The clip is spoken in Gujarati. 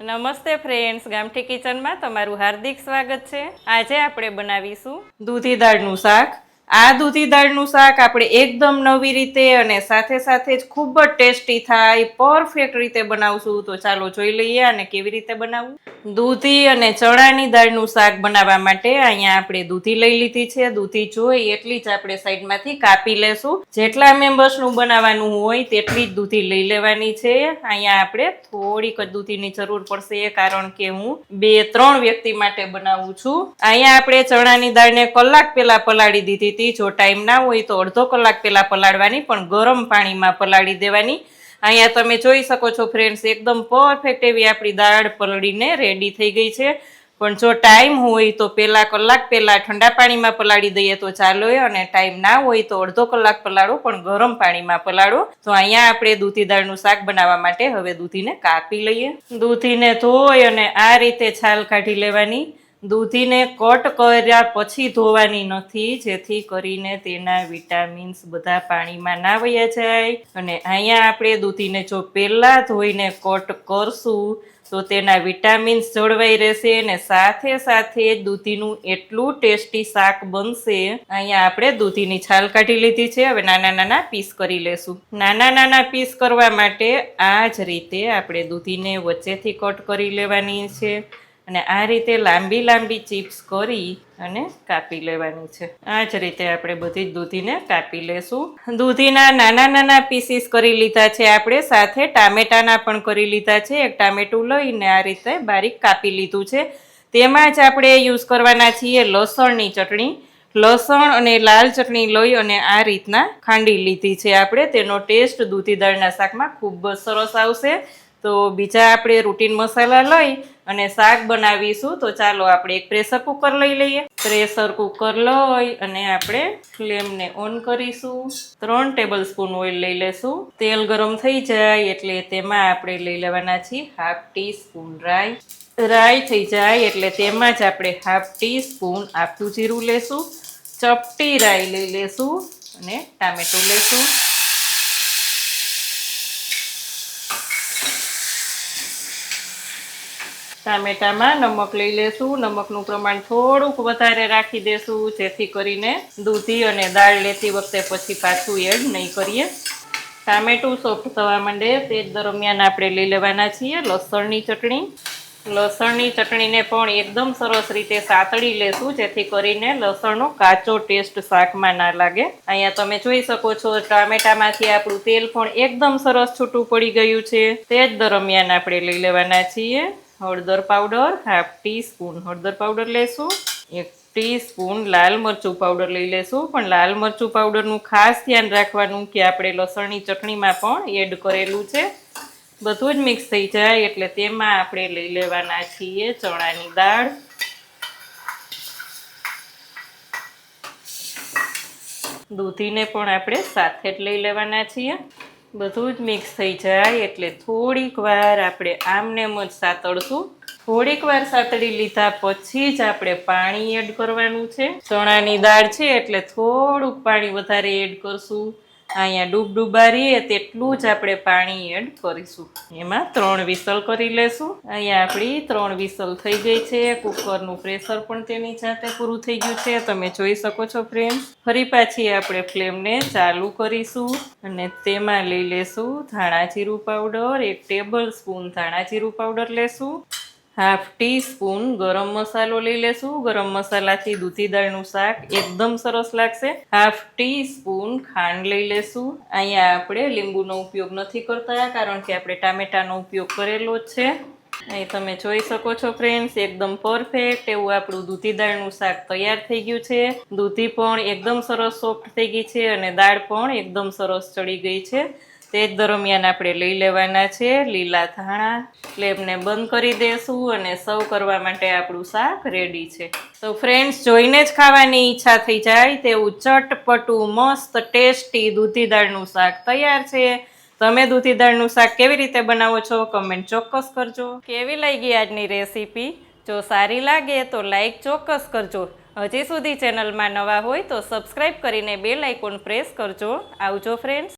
નમસ્તે ફ્રેન્ડ્સ ગામઠી કિચનમાં તમારું હાર્દિક સ્વાગત છે. આજે આપણે બનાવીશું દૂધી દાળનું શાક. આ દૂધી દાળનું શાક આપણે એકદમ નવી રીતે અને સાથે સાથે જ ખૂબ જ ટેસ્ટી થાય, પરફેક્ટ રીતે બનાવશું. તો ચાલો જોઈ લઈએ અને કેવી રીતે બનાવવું. દૂધી અને ચણાની દાળનું શાક બનાવવા માટે અહીંયા આપણે દૂધી લઈ લીધી છે. દૂધી જોઈ એટલી જ આપણે સાઈડમાંથી કાપી લેશું. જેટલા મેમ્બર્સનું બનાવવાનું હોય તેટલી જ દૂધી લઈ લેવાની છે. અહીંયા આપણે થોડીક જ દૂધીની જરૂર પડશે, કારણ કે હું બે ત્રણ વ્યક્તિ માટે બનાવું છું. અહીંયા આપણે ચણાની દાળને કલાક પહેલા પલાળી દીધી હતી જો ટાઈમ ના હોય તો અડધો કલાક પહેલાં પલાળવાની, પણ ગરમ પાણીમાં પલાળી દેવાની. અહીંયા તમે જોઈ શકો છો ફ્રેન્ડ્સ એકદમ પરફેક્ટ એવી આપણી દાળ પલળીને રેડી થઈ ગઈ છે. પણ જો ટાઈમ હોય તો પહેલા કલાક પહેલાં ઠંડા પાણીમાં પલાળી દઈએ તો ચાલો અને ટાઈમ ના હોય તો અડધો કલાક પલાળો, પણ ગરમ પાણીમાં પલાળો. તો અહીંયા આપણે દૂધી દાળનું શાક બનાવવા માટે હવે દૂધીને કાપી લઈએ. દૂધીને ધોઈ અને આ રીતે છાલ કાઢી લેવાની. દૂધીને કટ કર્યા પછી ધોવાની નથી, જેથી કરીને તેના વિટામિન્સ બધા પાણીમાં ના વયા જાય. અને અહીંયા આપણે દૂધીને જો પહેલાં ધોઈને કટ કરશું, તો તેના વિટામિન્સ જળવાઈ રહેશે અને સાથે સાથે દૂધીનું એટલું ટેસ્ટી શાક બનશે. અહીંયા આપણે દૂધીની છાલ કાઢી લીધી છે, હવે નાના નાના પીસ કરી લેશું. નાના નાના પીસ કરવા માટે આ જ રીતે આપણે દૂધીને વચ્ચેથી કટ કરી લેવાની છે. અને આ રીતે લાંબી લાંબી ચિપ્સ કરી અને કાપી લેવાની છે. આ જ રીતે આપણે બધી જ દૂધીને કાપી લેશું. દૂધીના નાના નાના પીસીસ કરી લીધા છે આપણે, સાથે ટામેટાના પણ કરી લીધા છે. એક ટામેટું લઈને આ રીતે બારીક કાપી લીધું છે. તેમાં જ આપણે યુઝ કરવાના છીએ લસણની ચટણી. લસણ અને લાલ ચટણી લઈ અને આ રીતના ખાંડી લીધી છે આપણે. તેનો ટેસ્ટ દૂધી દાળના શાકમાં ખૂબ સરસ આવશે. તો બીજા આપણે રૂટીન મસાલા લઈ અને શાક બનાવીશું. તો ચાલો આપણે એક પ્રેશર કુકર લઈ લઈએ. પ્રેશર કુકર લઈ અને આપણે ફ્લેમને ઓન કરીશું. ત્રણ ટેબલ સ્પૂન ઓઇલ લઈ લેશું. તેલ ગરમ થઈ જાય એટલે તેમાં આપણે લઈ લેવાના છીએ હાફ ટી સ્પૂન રાઈ રાઈ થઈ જાય એટલે તેમાં જ આપણે હાફ ટી સ્પૂન આખું જીરું લેશું. ચપટી રાઈ લઈ લેશું અને ટામેટું લેશું. ટામેટામાં નમક લઈ લેશું. નમકનું પ્રમાણ થોડુંક વધારે રાખી દેશું, જેથી કરીને દૂધી અને દાળ લેતી વખતે પછી પાછું એડ નહીં કરીએ. ટામેટું સોફ્ટ થવા માંડે તે દરમિયાન આપણે લઈ લેવાના છીએ લસણની ચટણી. લસણની ચટણીને પણ એકદમ સરસ રીતે સાતળી લેશું, જેથી કરીને લસણનો કાચો ટેસ્ટ શાકમાં ના લાગે. અહીંયા તમે જોઈ શકો છો, ટામેટામાંથી આપણું તેલ પણ એકદમ સરસ છૂટું પડી ગયું છે. તે જ દરમિયાન આપણે લઈ લેવાના છીએ. હળદર પાવડર હાફ ટી સ્પૂન હળદર પાવડર લેશું. એક ટીસ્પૂન લાલ મરચું પાવડર લઈ લેશું. પણ લાલ મરચું પાવડરનું ખાસ ધ્યાન રાખવાનું કે આપણે લસણની ચટણીમાં પણ એડ કરેલું છે. બધું જ મિક્સ થઈ જાય એટલે તેમાં આપણે લઈ લેવાના છીએ ચણાની દાળ. દૂધીને પણ આપણે સાથે જ લઈ લેવાના છીએ. બધું જ મિક્સ થઈ જાય એટલે થોડીક વાર આપણે આમને જ સાતળશું. થોડીક વાર સાતળી લીધા પછી જ આપણે પાણી એડ કરવાનું છે. ચણાની દાળ છે એટલે થોડુંક પાણી વધારે એડ કરશું. અહીંયા ડૂબ ડૂબારીએ તેટલું જ આપણે પાણી એડ કરીશું. એમાં ત્રણ વિસલ કરી લેશું. અહીંયા આપણી ત્રણ વિસલ થઈ ગઈ છે. કુકરનું પ્રેશર પણ તેની જાતે પૂરું થઈ ગયું છે. તમે જોઈ શકો છો ફ્રેમ ફરી પાછી આપણે ફ્લેમને ચાલુ કરીશું અને તેમાં લઈ લેશું ધાણા જીરું પાવડર, એક ટેબલ સ્પૂન ધાણા જીરું પાવડર લેશું. હાફ ટી સ્પૂન ગરમ મસાલો લઈ લેશું. ગરમ મસાલાથી દૂધી દાળનું શાક એકદમ સરસ લાગશે. હાફ ટી સ્પૂન ખાંડ લઈ લેશું. અહીંયા આપણે લીંબુનો ઉપયોગ નથી કરતા, કારણ કે આપણે ટામેટાનો ઉપયોગ કરેલો જ છે. અહીં તમે જોઈ શકો છો ફ્રેન્ડ્સ એકદમ પરફેક્ટ એવું આપણું દૂધી દાળનું શાક તૈયાર થઈ ગયું છે. દૂધી પણ એકદમ સરસ સોફ્ટ થઈ ગઈ છે અને દાળ પણ એકદમ સરસ ચડી ગઈ છે. તે જ દરમિયાન આપણે લઈ લેવાના છે લીલા ધાણા. ફ્લેમને બંધ કરી દેશું અને સર્વ કરવા માટે આપણું શાક રેડી છે. તો ફ્રેન્ડ્સ જોઈને જ ખાવાની ઈચ્છા થઈ જાય તેવું ચટપટું, મસ્ત, ટેસ્ટી દૂધી દાળનું શાક તૈયાર છે. તમે દૂધી દાળનું શાક કેવી રીતે બનાવો છો? કમેન્ટ ચોક્કસ કરજો. કેવી લાગી આજની રેસીપી જો સારી લાગે તો લાઈક ચોક્કસ કરજો. હજી સુધી ચેનલમાં નવા હોય તો સબસ્ક્રાઈબ કરીને બેલ આઇકોન પ્રેસ કરજો. આવજો ફ્રેન્ડ્સ